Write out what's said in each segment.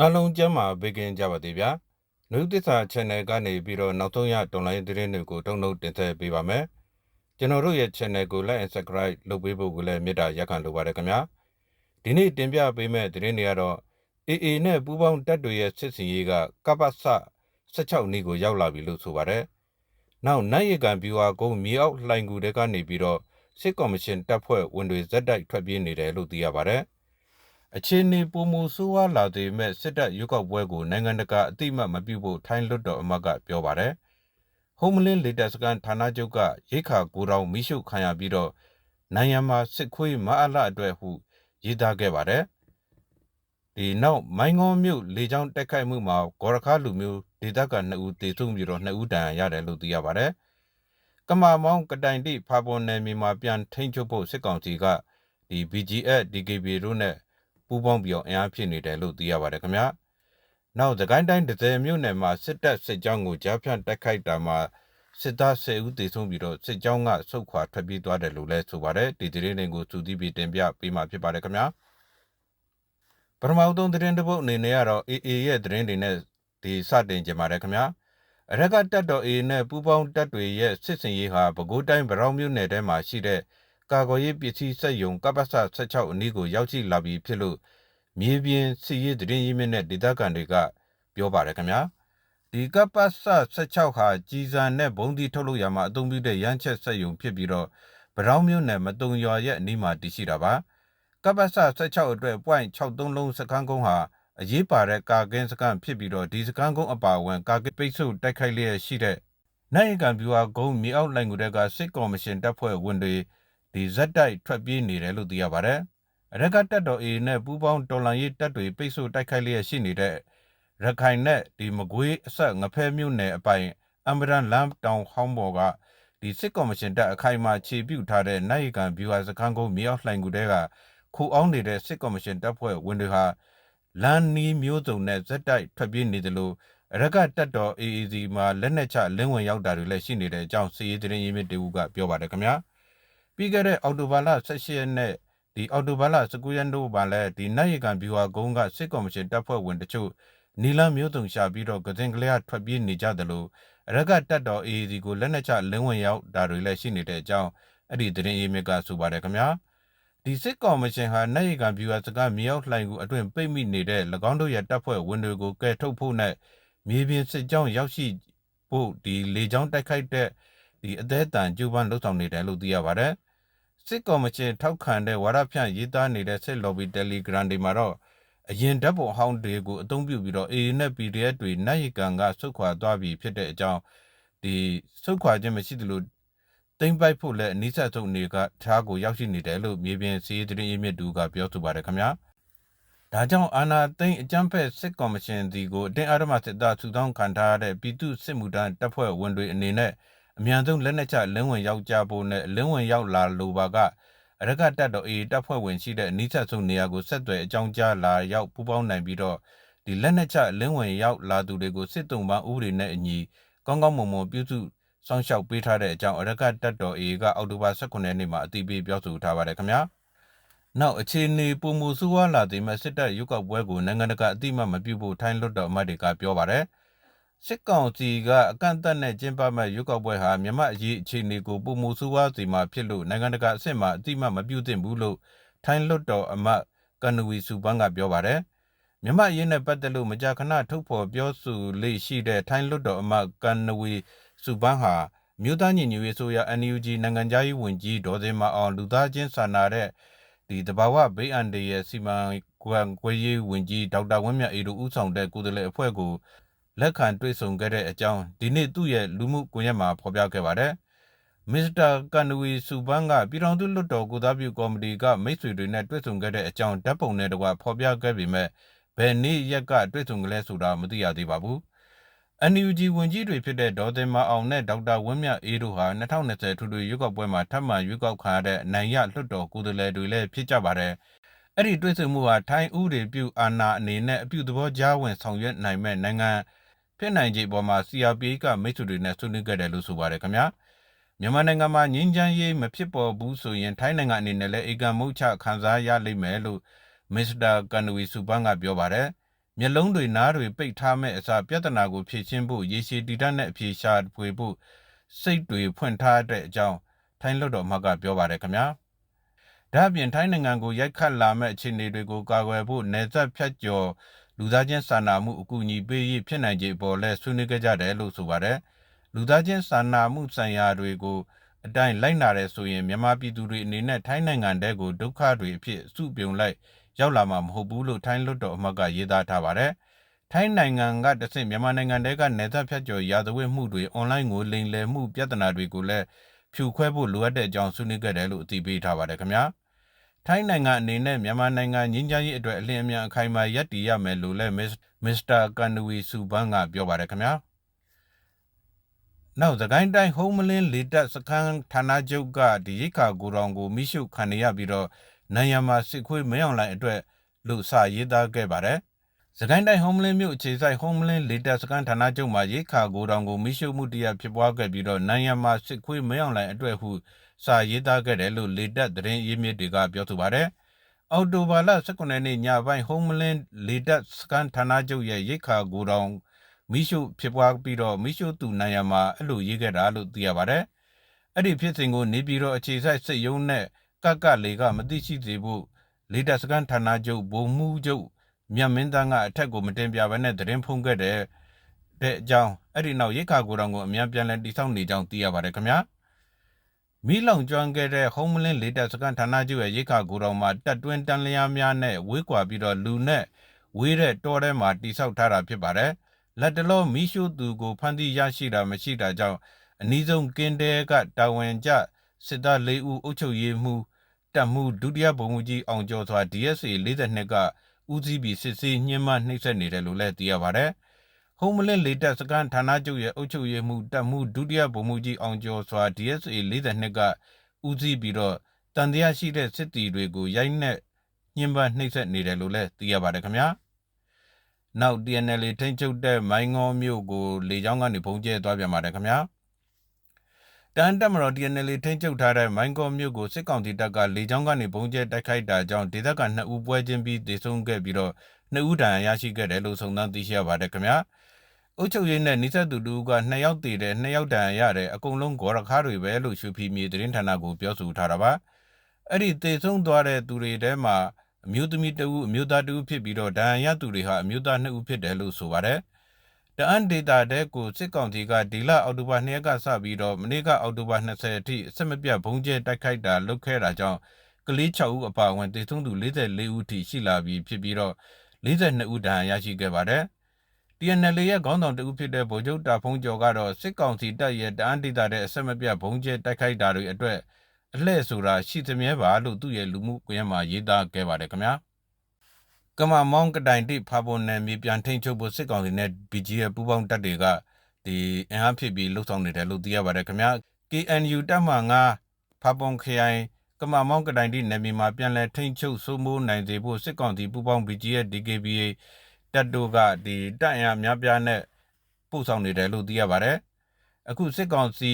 အားလုံးကျမ်းမာပေးကင်းကြပါသေးဗျာနှုတ်သစ္စာ channel ကနေပြီးတော့နောက်ဆုံးရတော်လိုင်းသတင်းတွေကိုတုံ့နှုတ်တင်ဆက်ပေးပါမယ်ကျွန်တော်တို့ရဲ့ channel ကို like and subscribe လုပ်ပေးဖို့ကိုလည်းမေတ္တာရက်ခံလိုပါတယ်ခင်ဗျာဒီနေ့တင်ပြပေးမယ့်သတင်းတွေကတော့ AA နဲ့ပူးပေါင်းတပ်တွေရဲ့စစ်စင်ရေးကကပ္ပစ16နှစ်ကိုရောက်လာပြီလို့ဆိုပါတယ်နောက်နိုင်ရကန်ဗျူဟာကုန်းမြေအောက်လှိုင်ကူတွေကနေပြီးတော့စစ်ကော်မရှင်တပ်ဖွဲ့ဝင်တွေဇက်တိုက်ထွက်ပြေးနေတယ်လို့သိရပါတယ် အခြေအနေပုံမဆိုးဝါးလာသေးမဲ့စစ်တပ်ရွေးကောက်ပွဲကိုနိုင်ငံတကာအတိမတ်မပြုဖို့ထိုင်းလွတ်တော်အမတ်ကပြောပါတယ်။ Homeland Leaders ကန်ဌာနချုပ်ကရိခါကိုတောင်မိရှုခံရပြီးတော့နိုင်ငံမှာစစ်ခွေးမအလအတွက်ဟုရေးသားခဲ့ပါတယ်။ဒီနောက်မိုင်းငုံမြို့လေကြောင်းတက်ခိုက်မှုမှာဂေါ်ရခါလူမျိုးဒေသခံ2ဦးတေဆုံးပြီးတော့2ဦးဒဏ်ရာရတယ်လို့သိရပါတယ်။ကမာမောင်းကတိုင်တိဖာပေါ်နယ်မြေမှာပြန်ထိန်းချုပ်ဖို့စစ်ကောင်စီကဒီ BGF DKB တို့နဲ့ ပူးပေါင်းပြီးတော့အင်အားဖြစ်နေတယ်လို့သိရပါတယ်ခင်ဗျာနောက်သကိုင်းတိုင်းဒဇယ်မြို့နယ်မှာစစ်တပ်စစ်ကြောင်းကိုကြားဖြန့်တိုက်ခိုက်တာမှာစစ်သား10ဦးသေဆုံးပြီးတော့စစ်ကြောင်းကဆုတ်ခွာထွက်ပြေးသွားတယ်လို့လည်းဆိုပါတယ်ဒီသတင်းတွေကိုသူတီးပြီးတင်ပြပေးမှာဖြစ်ပါတယ်ခင်ဗျာပထမဆုံးသတင်းတစ်ပုဒ်အနေနဲ့ကတော့ AA ရဲ့သတင်းတွေနဲ့ဒီစတင်ကြပါတယ်ခင်ဗျာအရကတက်တော် AA နဲ့ပူးပေါင်းတပ်တွေရဲ့စစ်စင်ရေးဟာပဲခူးတိုင်းဗရောင်းမြို့နယ်ထဲမှာရှိတဲ့ ကာကွယ်ရေးပစ္စည်းစက်ယုံကပ္ပစ16အနည်းကိုရောက်ရှိလာပြီဖြစ်လို့မြေပြင်စီရေးတရင်ရင်းမြစ်နဲ့ဒေသခံတွေကပြောပါတယ်ခင်ဗျာဒီကပ္ပစ16ဟာကြီးစံနဲ့ဘုံဒီထုတ်လို့ရမှာအသုံးပြုတဲ့ရမ်းချက်စက်ယုံဖြစ်ပြီးတော့ဗရောင်းမြို့နယ်မတုံရွာရဲ့အနီးမှာတည်ရှိတာပါကပ္ပစ16အတွက် point 63လုံးစကန်းကုန်းဟာအရေးပါတဲ့ကာကင်းစကန်ဖြစ်ပြီးတော့ဒီစကန်ကုန်းအပါအဝင်ကာကင်းပိတ်ဆို့တိုက်ခိုက်လျက်ရှိတဲ့နိုင်ကံပြူဟာဂုံမြေအောက်လိုင်ကူတဲ့ကစစ်ကော်မရှင်တပ်ဖွဲ့ဝင်တွေ ဒီဇက်တိုက်ထွက်ပြေးနေတယ်လို့သိရပါတယ်။အရကတက်တော် A နဲ့ပူးပေါင်းတော်လန်ရေးတပ်တွေပိတ်ဆို့တိုက်ခိုက်လျက်ရှိနေတဲ့ရခိုင်နဲ့ဒီမကွေးအဆက်ငဖဲမြို့နယ်အပိုင်အမ်ဘရန်လမ်တောင်ဟောင်းဘော်ကဒီစစ်ကော်မရှင်တပ်အခိုင်အမာခြေပြုတ်ထားတဲ့နိုင်ကန်ဗျူဟာစခန်းကုန်းမြေအောက်လှိုင်ကူတဲကခိုအောင်နေတဲ့စစ်ကော်မရှင်တပ်ဖွဲ့ဝင်တွေဟာလန်နီမျိုးစုံနဲ့ဇက်တိုက်ထွက်ပြေးနေတယ်လို့အရကတက်တော် AAC မှာလက်နက်ချလင်းဝင်ရောက်တာတွေလည်းရှိနေတဲ့အကြောင်းစီရေးသတင်းရင်းမြစ်တူကပြောပါတယ်ခင်ဗျာ။ ပြီးခဲ့တဲ့အော်တိုဘာလ18ရက်နေ့ဒီအော်တိုဘာလ19ရက်နေ့မှာလည်းဒီနိုင်ရကန်ဗျူဟာကုန်းကစစ်ကော်မရှင်တပ်ဖွဲ့ဝင်တချို့နီလန်းမျိုးတုံရှာပြီးတော့ကစင်ကလေးကထွက်ပြေးနေကြတယ်လို့အရကတက်တော် AAC ကိုလက်နက်ချလင်းဝင်ရောက်တာတွေလည်းရှိနေတဲ့အကြောင်းအဲ့ဒီသတင်းရေးမြစ်ကဆိုပါတယ်ခင်ဗျာဒီစစ်ကော်မရှင်ဟာနိုင်ရကန်ဗျူဟာစကားမြောက်လှိုင်ကူအတွင်ပိတ်မိနေတဲ့၎င်းတို့ရဲ့တပ်ဖွဲ့ဝင်တွေကိုကဲထုတ်ဖို့နဲ့မြေပြင်စစ်ကြောင်းရောက်ရှိဖို့ဒီလေကြောင်းတိုက်ခိုက်တဲ့ဒီအသေးအတန်ကျူပန်းလှုပ်ဆောင်နေတယ်လို့သိရပါတယ် စစ်ကော်မရှင်ထောက်ခံတဲ့ဝါရဖြန့်ရေးသားနေတဲ့စစ် lobby Telegram တွေမှာတော့အရင်ဓာတ်ပုံဟောင်းတွေကိုအသုံးပြုပြီးတော့ AA နဲ့ PDF တွေနိုင်ကန်ကဆုတ်ခွာသွားပြီဖြစ်တဲ့အကြောင်းဒီဆုတ်ခွာခြင်းမရှိသလိုတိမ့်ပိုက်ဖို့လည်းအနည်းဆက်ဆုံးအနေကထားကိုရောက်ရှိနေတယ်လို့မြေပြင်စီးတရင်ရမြစ်တူကပြောဆိုပါတယ်ခင်ဗျာဒါကြောင့်အာနာသိန်းအကြမ်းဖက်စစ်ကော်မရှင်ဒီကိုအတင်းအဓမ္မစစ်သားစုဆောင်းခံထားတဲ့ပြည်သူစစ်မှုထမ်းတပ်ဖွဲ့ဝင်တွေအနေနဲ့ အမြန်ဆုံးလက်နက်ချလင်းဝင်ရောက်ကြဖို့နဲ့လင်းဝင်ရောက်လာလိုပါကအရကတက်တော်အေတပ်ဖွဲ့ဝင်ရှိတဲ့အနိစ္စဆုံးနေရာကိုဆက်သွယ်အကြောင်းကြားလာရောက်ပူးပေါင်းနိုင်ပြီးတော့ဒီလက်နက်ချလင်းဝင်ရောက်လာသူတွေကိုစစ်တုံးပန်းဥပဒေနဲ့အညီကောင်းကောင်းမွန်မွန်ပြုစုစောင့်ရှောက်ပေးထားတဲ့အကြောင်းအရကတက်တော်အေကအောက်တိုဘာ18ရက်နေ့မှာအသိပေးပြောဆိုထားပါတယ်ခင်ဗျာနောက်အခြေအနေပုံမှုဆိုးဝါးလာတဲ့မဲ့စစ်တပ်ရုပ်ောက်ပွဲကိုနိုင်ငံတကာအတိမတ်မပြုဖို့ထိုင်းလွတ်တော်အမတ်တွေကပြောပါတယ်။ စစ်ကောင်စီကအကန့်အသတ်နဲ့ကျင်းပမဲ့ရွေးကောက်ပွဲဟာမြန်မာအရေးအခြေအနေကိုပုံမူဆိုးဝါးစေမှာဖြစ်လို့နိုင်ငံတကာအဆင့်မှာအတိမတ်မပြုသင့်ဘူးလို့ထိုင်းလွတ်တော်အမတ်ကန်နဝီစုပန်းကပြောပါတယ်မြန်မာအရေးနဲ့ပတ်သက်လို့မကြာခဏထုတ်ဖော်ပြောဆိုလေ့ရှိတဲ့ထိုင်းလွတ်တော်အမတ်ကန်နဝီစုပန်းဟာမြို့သားညီညွတ်ရေးဆိုရ NUG နိုင်ငံသားရေးဝန်ကြီးဒေါ်စင်မအောင်လူသားချင်းစာနာတဲ့ဒီတဘာဝဘေးအန္တရာယ်စီမံကွယ်ကွယ်ရေးဝန်ကြီးဒေါက်တာဝင်းမြတ်အေတို့ဦးဆောင်တဲ့ကိုယ်စားလှယ်အဖွဲ့ကို လက်ခံတွေ့ဆုံခဲ့တဲ့အကြောင်းဒီနေ့သူ့ရဲ့လူမှုကွန်ရက်မှာဖော်ပြခဲ့ပါတယ်။မစ္စတာကန်နဝီစုပန်းကပြည်ထောင်စုလွှတ်တော်ကိုသားပြုကော်မတီကမိတ်ဆွေတွေနဲ့တွေ့ဆုံခဲ့တဲ့အကြောင်းဓာတ်ပုံနဲ့တကွဖော်ပြခဲ့ပေမဲ့ဘယ်နေ့ရက်ကတွေ့ဆုံကြလဲဆိုတာမသိရသေးပါဘူး။ NUG ဝန်ကြီးတွေဖြစ်တဲ့ဒေါ်သင်မအောင်နဲ့ဒေါက်တာဝင်းမြတ်အေးတို့ဟာ2020ထူထူရွေးကောက်ပွဲမှာထပ်မံရွေးကောက်ခံရတဲ့နိုင်ရလွှတ်တော်ကိုယ်စားလှယ်တွေလည်းဖြစ်ကြပါတယ်။အဲ့ဒီတွေ့ဆုံမှုဟာထိုင်းဥတွေပြုအာဏာအနေနဲ့အပြုသဘောကြားဝင်ဆောင်ရွက်နိုင်မဲ့နိုင်ငံ ဖြစ်နိုင်ခြေပေါ်မှာ CRPH ကမိတ်ဆွေတွေနဲ့ဆွေးနွေးခဲ့တယ်လို့ဆိုပါတယ်ခင်ဗျာမြန်မာနိုင်ငံမှာငြိမ်းချမ်းရေးမဖြစ်ပေါ်ဘူးဆိုရင်ထိုင်းနိုင်ငံအနေနဲ့လည်းအေကံမုတ်ချခံစားရလိမ့်မယ်လို့မစ္စတာကန်နဝီစုပန်းကပြောပါတယ်မျက်လုံးတွေနားတွေပိတ်ထားမဲ့အစားပြဿနာကိုဖြေရှင်းဖို့ရေရှည်တည်တတ်တဲ့အဖြေရှာဖွေဖို့စိတ်တွေဖွင့်ထားတဲ့အကြောင်းထိုင်းလွှတ်တော်မှကပြောပါတယ်ခင်ဗျာဒါအပြင်ထိုင်းနိုင်ငံကိုရိုက်ခတ်လာမဲ့အခြေအနေတွေကိုကာကွယ်ဖို့နေဆက်ဖြတ်ကျော် လူသားချင်းစာနာမှုအကူအညီပေးရေးဖြစ်နိုင်ခြေပေါ်လဲဆွေးနွေးကြတယ်လို့ဆိုပါတယ်လူသားချင်းစာနာမှုဆိုင်ရာတွေကိုအတိုင်းလိုက်နာတယ်ဆိုရင်မြန်မာပြည်သူတွေအနေနဲ့ထိုင်းနိုင်ငံတဲကိုဒုက္ခတွေအဖြစ်စုပြုံလိုက်ရောက်လာမှာမဟုတ်ဘူးလို့ထိုင်းလွတ်တော်အမတ်ကရေးသားထားပါတယ်။ထိုင်းနိုင်ငံကတဆင့်မြန်မာနိုင်ငံတဲကနေသက်ဖြတ်ကျော်ရာဇဝတ်မှုတွေအွန်လိုင်းကိုလိမ်လည်မှုပြဿနာတွေကိုလည်းဖြူခွဲဖို့လိုအပ်တဲ့အကြောင်းဆွေးနွေးခဲ့တယ်လို့အသိပေးထားပါတယ်ခင်ဗျာ။ ထိုင်းနိုင်ငံအနေနဲ့ မြန်မာနိုင်ငံငင်းချမ်းရေးအတွက် အလင်းအမြန် အခိုင်အမာရပ်တည်ရမယ်လို့လည်း မစ္စတာကန်နဝီဆူဘန်ကပြောပါတယ်ခင်ဗျာ။နောက်သကိုင်းတိုင်း ဟုံးမလင်း လေတပ်စခန်းဌာနချုပ်ကဒီရိခါကိုတောင်ကိုမိရှုခံရပြီးတော့နိုင်ရမှာ စစ်ခွေးမင်းအောင်လိုင်အတွက် လို့ စာရေးသားခဲ့ပါတယ်။ စကိုင်းတိုင်းဟုံးမလင်းမြို့အခြေဆိုင်ဟုံးမလင်းလေတပ်စခန်းဌာနချုပ်မှာရိခါကိုတောင်ကိုမိရှုမှုတရားဖြစ်ပွားခဲ့ပြီးတော့နိုင်ရမှာစစ်ခွေးမင်းအောင်လိုင်အတွက်ဟုစာရေးသားခဲ့တယ်လို့လေတပ်သတင်းရင်းမြစ်တွေကပြောဆိုပါတယ်။အော်တိုဘာလ19ရက်နေ့ညပိုင်းဟုံးမလင်းလေတပ်စခန်းဌာနချုပ်ရဲ့ရိခါကိုတောင်မိရှုဖြစ်ပွားပြီးတော့မိရှုသူနိုင်ရမှာအဲ့လိုရေးခဲ့တာလို့သိရပါတယ်။အဲ့ဒီဖြစ်စဉ်ကိုနေပြည်တော်အခြေစိုက်စစ်ရုံးနဲ့ကကလေကမသိရှိသေးဖို့လေတပ်စကန်ဌာနချုပ်ဗိုလ်မှူးချုပ် မြတ်မင်းသားကအထက်ကိုမတင်ပြဘဲနဲ့တရင်ဖုံးခဲ့တဲ့တဲ့အကြောင်းအဲ့ဒီနောက်ရိခါကိုတောင်ကိုအမြန်ပြန်လည်တိစောက်နေကြောင်းသိရပါတယ်ခင်ဗျာ။မိလောင်ကျွမ်းခဲ့တဲ့ဟုံးမလင်းလေတပ်စကန်ဌာနချုပ်ရဲ့ရိခါကိုတောင်မှာတက်တွင်းတန်လျားများနဲ့ဝေးကွာပြီးတော့လူနဲ့ဝေးတဲ့တောထဲမှာတိစောက်ထားတာဖြစ်ပါတယ်။လက်တလောမီးရှို့သူကိုဖမ်းဆီးရရှိတာမရှိတာကြောင့်အနည်းဆုံးကင်းတဲကတာဝန်ကျစစ်သား၄ဦးအုပ်ချုပ်ရေးမှူးတပ်မှုဒုတိယဗိုလ်မှူးကြီးအောင်ကျော်စွာ DSA 42က ဦးစီးပြီးစစ်ဆေးညှဉ်းပန်းနှိပ်စက်နေတယ်လို့လည်းသိရပါတယ်။ဟုံးမလင်းလေတပ်စကန်ဌာနချုပ်ရဲ့အုပ်ချုပ်ရေးမှူးတပ်မှုဒုတိယဗိုလ်မှူးကြီးအောင်ကျော်စွာ DSA 42ကဦးစီးပြီးတော့တန်တရားရှိတဲ့စစ်တီတွေကိုရိုက်နှက်ညှဉ်းပန်းနှိပ်စက်နေတယ်လို့လည်းသိရပါတယ်ခင်ဗျာ။နောက် TNL ထိန်းချုပ်တဲ့မိုင်းငေါမြို့ကိုလေကြောင်းကနေပုံကျဲသွားပြန်ပါတယ်ခင်ဗျာ တန်တက်မတော် TNL ထိန်းချုပ်ထားတဲ့ မိုင်းကောမြို့ကို စစ်ကောင်စီတပ်က လေကြောင်းကနေပုံကျဲတိုက်ခိုက်တာကြောင့် ဒေသခံ2ဦး ပွဲချင်းပြီးဒေဆုံးခဲ့ပြီးတော့2ဦး ဒဏ်ရာရရှိခဲ့တယ်လို့ စုံစမ်းသိရှိရပါတယ်ခင်ဗျာ အုတ်ချုပ်ရင်းနဲ့နိဆက်သူတူက2ယောက်တည်တယ်2ယောက်တန်ရတယ် အကုန်လုံး ဂေါ်ရခါတွေပဲလို့ရှုဖီမြေသတင်းဌာနကို ပြောဆိုထားတာပါ အဲ့ဒီတေဆုံးသွားတဲ့သူတွေထဲမှာ အမျိုးသမီးတဦး အမျိုးသားတဦးဖြစ်ပြီးတော့ဒဏ်ရာရသူတွေဟာ အမျိုးသားနှစ်ဦး ဖြစ်တယ်လို့ ဆိုပါတယ်။ တအန်ဒေတာတဲ့ကိုစစ်ကောင်စီကဒီလအောက်တိုဘာ2ရက်ကစပြီးတော့မနေ့ကအောက်တိုဘာ20အထိအဆက်မပြတ်ဘုံကျဲတိုက်ခိုက်တာလုပ်ခဲ့တာကြောင့်ကလေး6ဦးအပါအဝင်တေဆုံးသူ44ဦးထိရှိလာပြီးဖြစ်ပြီးတော့42ဦးဒဏ်ရာရရှိခဲ့ပါတယ်။ TNL ရဲ့ခေါင်းဆောင်တဦးဖြစ်တဲ့ဗိုလ်ချုပ်တာဖုံးကျော်ကတော့စစ်ကောင်စီတပ်ရဲ့တအန်ဒေတာတဲ့အဆက်မပြတ်ဘုံကျဲတိုက်ခိုက်တာတွေအတွက်အလှဲ့ဆိုတာရှိသမျှပါလို့သူ့ရဲ့လူမှုကွန်ရက်မှာရေးသားခဲ့ပါတယ်ခင်ဗျာ ကမမောင်းကတိုင်တိဖာပွန်နယ်မြေပြန်ထိန်ချုပ်ဖို့စစ်ကောင်စီနဲ့ BGF ပူးပေါင်းတပ်တွေကဒီအင်အားဖြစ်ပြီးလှုပ်ဆောင်နေတယ်လို့သိရပါတယ်ခင်ဗျာ KNU တပ်မှ9ဖာပွန်ခရိုင်ကမမောင်းကတိုင်တိနယ်မြေမှာပြန်လည်ထိန်ချုပ်စိုးမိုးနိုင်စေဖို့စစ်ကောင်စီပူးပေါင်း BGF DKBA တပ်တို့ကဒီတပ်အင်အားများပြားနဲ့ပို့ဆောင်နေတယ်လို့သိရပါတယ်အခုစစ်ကောင်စီ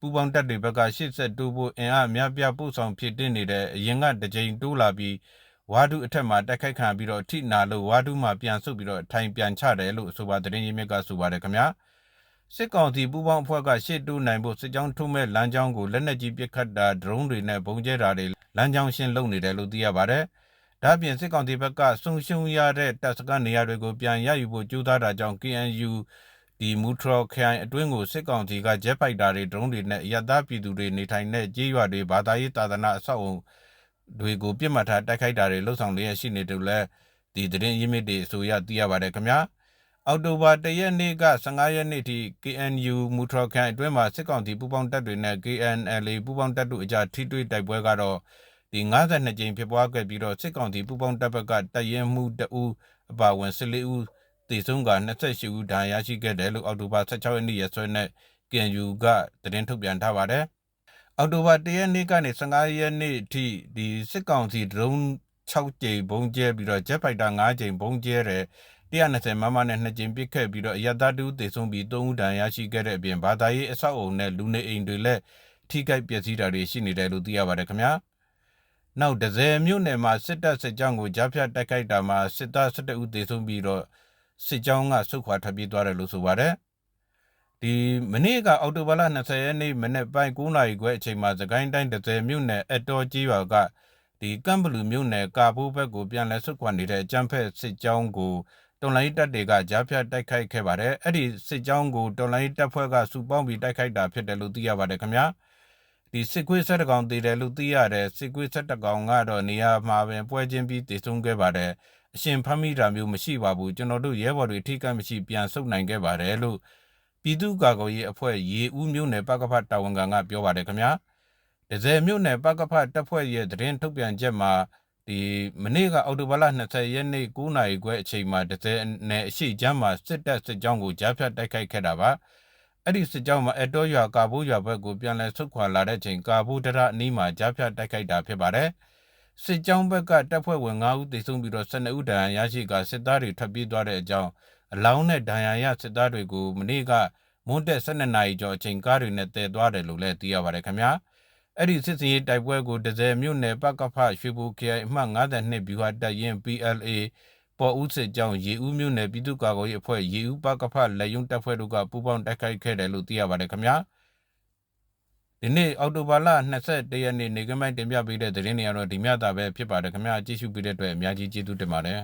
ပူပေါင်းတပ်တွေဘက်ကရှစ်ဆက်တိုးဖို့အင်အားများပြားပို့ဆောင်ဖြစ်တင်နေတဲ့အရင်ကတကြိမ်တိုးလာပြီး ဝါဒုအထက်မှာတိုက်ခိုက်ခံပြီးတော့ထိနာလို့ဝါဒုမှာပြန်ဆုတ်ပြီးတော့ထိုင်ပြန်ချတယ်လို့ဆိုပါသတင်းရင်းမြစ်ကဆိုပါတယ်ခင်ဗျာစစ်ကောင်စီပူပေါင်းအဖွဲ့ကရှစ်တိုးနိုင်ဖို့စစ်ကြောင်းထုံးမဲ့လမ်းကြောင်းကိုလက်နက်ကြီးပစ်ခတ်တာဒရုန်းတွေနဲ့ပုံကျဲတာတွေလမ်းကြောင်းရှင်းလုပ်နေတယ်လို့သိရပါတယ်ဒါပြင်စစ်ကောင်စီဘက်ကဆုံရှုံရတဲ့တပ်စခန်းနေရာတွေကိုပြန်ရယူဖို့ကြိုးစားတာကြောင့် KNU ဒီမူထရခိုင်အတွင်းကိုစစ်ကောင်စီကဂျက်ဖိုက်တာတွေဒရုန်းတွေနဲ့ရတပြည်သူတွေနေထိုင်တဲ့ကြေးရွာတွေဘာသာရေးသာသနာအဆောက်အုံ တွေကိုပြစ်မှတ်ထားတိုက်ခိုက်တာတွေလှုပ်ဆောင်လျက်ရှိနေတယ်လဲဒီသတင်းရင်းမြစ်တွေအဆိုရသိရပါတယ်ခင်ဗျာအောက်တိုဘာ၁ရက်နေ့က15ရက်နေ့ထိ KNU မူထရခိုင်အတွင်းမှာစစ်ကောင်စီပူးပေါင်းတပ်တွေနဲ့ KNLA ပူးပေါင်းတပ်တို့အကြားထိတွေ့တိုက်ပွဲကတော့ဒီ52ကြိမ်ဖြစ်ပွားခဲ့ပြီးတော့စစ်ကောင်စီပူးပေါင်းတပ်ဘက်ကတပ်ရဲမှုတအူးအပါဝင်14ဦးတည်ဆုံးက28ဦးဒဏ်ရာရှိခဲ့တယ်လို့အောက်တိုဘာ16ရက်နေ့ရက်စွဲနဲ့ KNU ကသတင်းထုတ်ပြန်ထားပါတယ်။ အောက်တိုဘာ1ရက်နေ့ကနေ15ရက်နေ့အထိဒီစစ်ကောင်စီဒရုန်း6ကြိမ်ဘုံကျဲပြီးတော့ Jet Fighter 5ကြိမ်ဘုံကျဲတယ်120မမနဲ့2ကြိမ်ပစ်ခတ်ပြီးတော့အရသာတူတည်ဆုံးပြီး3ဦးဒဏ်ရာရှိခဲ့တဲ့အပြင်ဘာသာရေးအဆောက်အုံနဲ့လူနေအိမ်တွေလည်းထိခိုက်ပျက်စီးတာတွေရှိနေတယ်လို့သိရပါတယ်ခင်ဗျာ။နောက်ဒဇယ်မြို့နယ်မှာစစ်တပ်စစ်ကြောင်းကိုကြားဖြတ်တိုက်ခိုက်တာမှာစစ်သား17ဦးသေဆုံးပြီးတော့စစ်ကြောင်းကဆုတ်ခွာထွက်ပြေးသွားတယ်လို့ဆိုပါတယ် ဒီမနေ့ကအော်တိုဘာလ20ရက်နေ့မနေ့ပိုင်း9နာရီခွဲအချိန်မှာသခိုင်းတိုင်းဒဇယ်မြို့နယ်အတော်ကြီးရွာကဒီကမ်ဘလူမြို့နယ်ကာဘိုးဘက်ကိုပြန်လည်ဆုတ်ခွာနေတဲ့အကြမ်းဖက်စစ်ကြောင်းကိုတော်လိုင်းတပ်တွေကကြားဖြတ်တိုက်ခိုက်ခဲ့ပါတယ်အဲ့ဒီစစ်ကြောင်းကိုတော်လိုင်းတပ်ဖွဲ့ကစုပေါင်းပြီးတိုက်ခိုက်တာဖြစ်တယ်လို့သိရပါတယ်ခင်ဗျာဒီစစ်ကွေးဆက်တကောင်တည်တယ်လို့သိရတယ်စစ်ကွေးဆက်တကောင်ကတော့နေရာမှာပင်ပွဲချင်းပြီးတည်ဆုံခဲ့ပါတယ်အရှင်ဖမ်းမိတာမျိုးမရှိပါဘူးကျွန်တော်တို့ရဲဘော်တွေထိကပ်မရှိပြန်ဆုတ်နိုင်ခဲ့ပါတယ်လို့ ပြည်သူ့ကာကွယ်ရေးအဖွဲ့ရေဦးမြို့နယ်ပကဖတာဝန်ခံကပြောပါတယ်ခင်ဗျာဒဇယ်မြို့နယ်ပကဖတပ်ဖွဲ့ရဲ့သတင်းထုတ်ပြန်ချက်မှာဒီမနေ့ကအော်တိုဘာလ20ရက်နေ့9နာရီခွဲအချိန်မှာဒဇယ်နယ်အရှိချမ်းမှာစစ်တပ်စစ်ကြောင်းကိုကြားဖြတ်တိုက်ခိုက်ခဲ့တာပါအဲ့ဒီစစ်ကြောင်းမှာအတော်ရွာကာဘိုးရွာဘက်ကိုပြန်လည်ဆုတ်ခွာလာတဲ့ချိန်ကာဘိုးတရအနီးမှာကြားဖြတ်တိုက်ခိုက်တာဖြစ်ပါတယ်။စစ်ကြောင်းဘက်ကတပ်ဖွဲ့ဝင်9ဦးသေဆုံးပြီးတော့12ဦးဒဏ်ရာရရှိကစစ်သားတွေထွက်ပြေးသွားတဲ့အကြောင်း အလောင်းနဲ့ဒဏ်ရာရစစ်သားတွေကိုမနေ့ကမွန်းတက်12နာရီကျော်အချိန်ကားတွေနဲ့တည်သွားတယ်လို့လည်းသိရပါတယ်ခင်ဗျာ။အဲ့ဒီစစ်စင်ရေးတိုက်ပွဲကိုဒဇယ်မြို့နယ်ပကဖရွှေဘူခရိုင်အမှတ်52ဗျူဟာတပ်ရင်း PLA ပေါ်ဦးစစ်ကြောင်းရေဦးမြို့နယ်ပြည်သူ့ကာကွယ်ရေးအဖွဲ့ရေဦးပကဖလက်ယုံတပ်ဖွဲ့တို့ကပူးပေါင်းတိုက်ခိုက်ခဲ့တယ်လို့သိရပါတယ်ခင်ဗျာဒီနေ့အောက်တိုဘာလ21ရက်နေ့နေကမိုင်းတင်ပြပေးတဲ့သတင်းတွေကတော့ဒီမြတာပဲဖြစ်ပါတယ်ခင်ဗျာကြည့်ရှုပေးတဲ့အတွက်အများကြီးကျေးဇူးတင်ပါတယ်